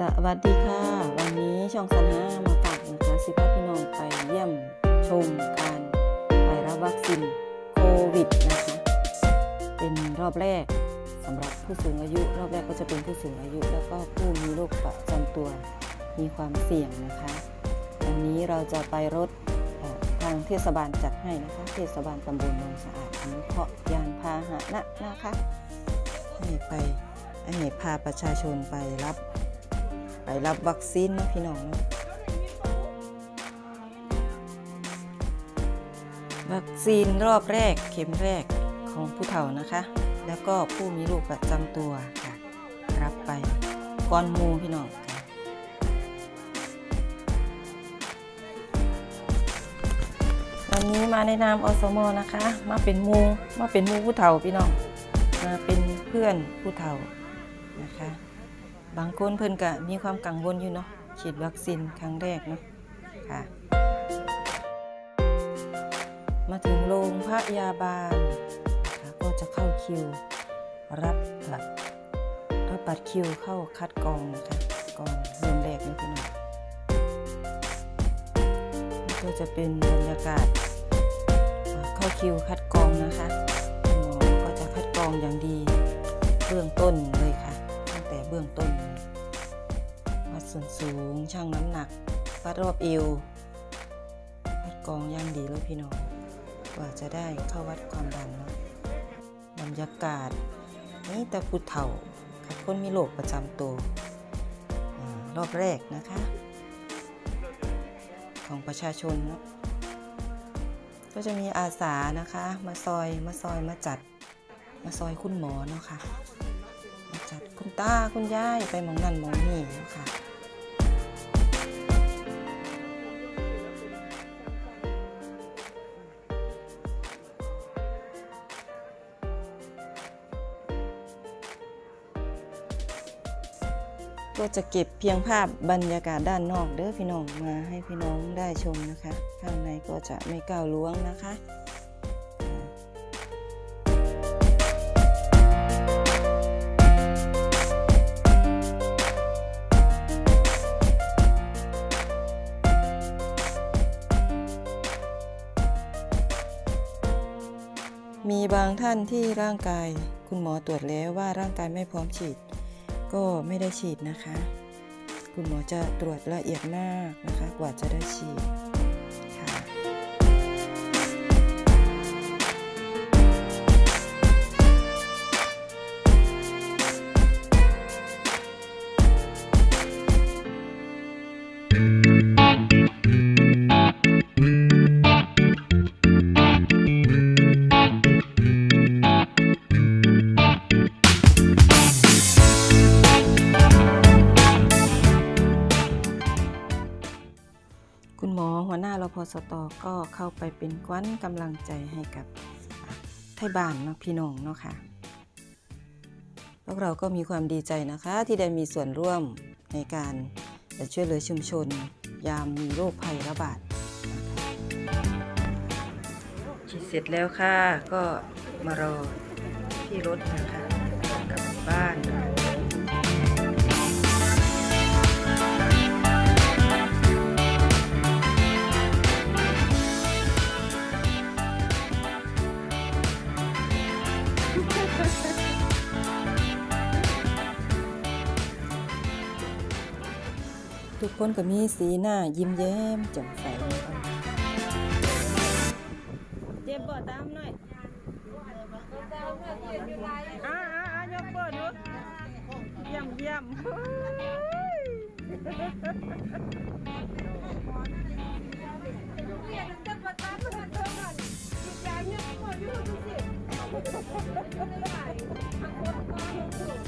สวัสดีค่ะ วันนี้ช่องสนามาฝากนะคะสิพาพี่น้องไปเยี่ยมชมการไปรับวัคซีนโควิดนะคะเป็นรอบแรกสำหรับผู้สูงอายุ รอบแรกก็จะเป็นผู้สูงอายุ แล้วก็ผู้มีโรคประจำตัวมีความเสี่ยงนะคะวันนี้เราจะไปรถทางเทศบาลจัดให้นะคะ เทศบาลตำบลนองสะอาดอนุเคราะห์ยานพาหนะนะคะให้ไปให้พาประชาชนไปรับ ไปรับวัคซีนนะพี่น้องเนาะวัคซีนรอบแรกเข็มแรกของผู้เฒ่านะคะ แล้วก็ผู้มีโรคประจำตัวค่ะ รับไปก้อนมูพี่น้องวันนี้มาในนามอสมนะคะ มาเป็นมูมาเป็นมูผู้เฒ่าพี่น้องมาเป็นเพื่อนผู้เฒ่านะคะ บางคนเพิ่นก็มีความกังวลอยู่เนาะฉีดวัคซีนครั้งแรกเนาะค่ะ มาถึงโรงพยาบาลนะคะก็จะเข้าคิว รับบัตรรับบัตรคิวเข้าคัดกรองนะคะก่อนเริ่มแรกนี่พี่น้องก็จะเป็นบรรยากาศเข้าคิวคัดกรองนะคะหมอก็จะคัดกรองอย่างดีเบื้องต้นเลย เบื้องต้น วัดส่วนสูงชั่งน้ำหนัก วัดรอบเอวคัดกองย่างดีเลยพี่น้อง กว่าจะได้เข้าวัดความดันเนาะบรรยากาศนี่แต่ผู้เฒ่ากับคนมีโรคประจำตัวอรอบแรกนะคะ ของประชาชนเนาะก็จะมีอาสานะคะ มาซอยมาซอยมาจัด มาซอยคุณหมอเนาะค่ะ คุณตาคุณยายไปมองนั่นมองนี่เนาะค่ะก็จะเก็บเพียงภาพบรรยากาศด้านนอกเด้อพี่น้องมาให้พี่น้องได้ชมนะคะ ข้างในก็จะไม่ก้าวล้วงนะคะ มีบางท่านที่ร่างกาย คุณหมอตรวจแล้วว่าร่างกายไม่พร้อมฉีด ก็ไม่ได้ฉีดนะคะ คุณหมอจะตรวจละเอียดมากนะคะ กว่าจะได้ฉีด คุณหมอหัวหน้ารพสตก็เข้าไปเป็นกวันกำลังใจให้กับอะไทยบ้านเนาะพี่น้องเนาะค่ะพวกเราก็มีความดีใจนะคะที่ได้มีส่วนร่วมในการช่วยเหลือชุมชน ยามมีโรคภัยระบาดคะฉีดเสร็จแล้วค่ะ ก็มารอที่รถนะคะกลับบ้าน ทุกคนก็มีสีหน้ายิ้มแย้มแจ่มใสเจ็บบ่ตามหน่อยอ่าอ่าอ่ายกเปิดดูเยี่ยมเยี่ยมเฮ้ยขึ้น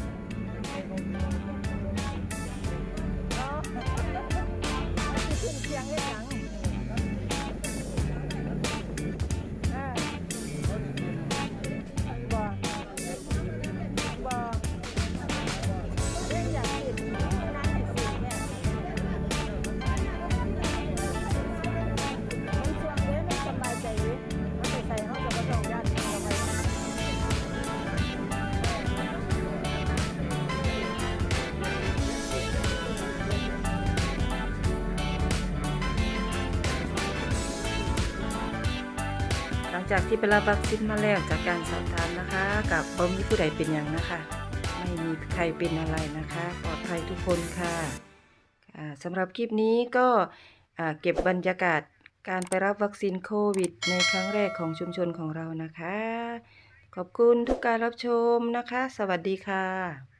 จากที่ไปรับวัคซีนมาแล้วจากการสอบถามนะคะ กับบ่มีผู้ใดเป็นอย่างนะคะ ไม่มีใครเป็นอะไรนะคะ ปลอดภัยทุกคนค่ะสำหรับคลิปนี้ก็เก็บบรรยากาศการไปรับวัคซีนโควิด ในครั้งแรกของชุมชนของเรานะคะ ขอบคุณทุกการรับชมนะคะ สวัสดีค่ะ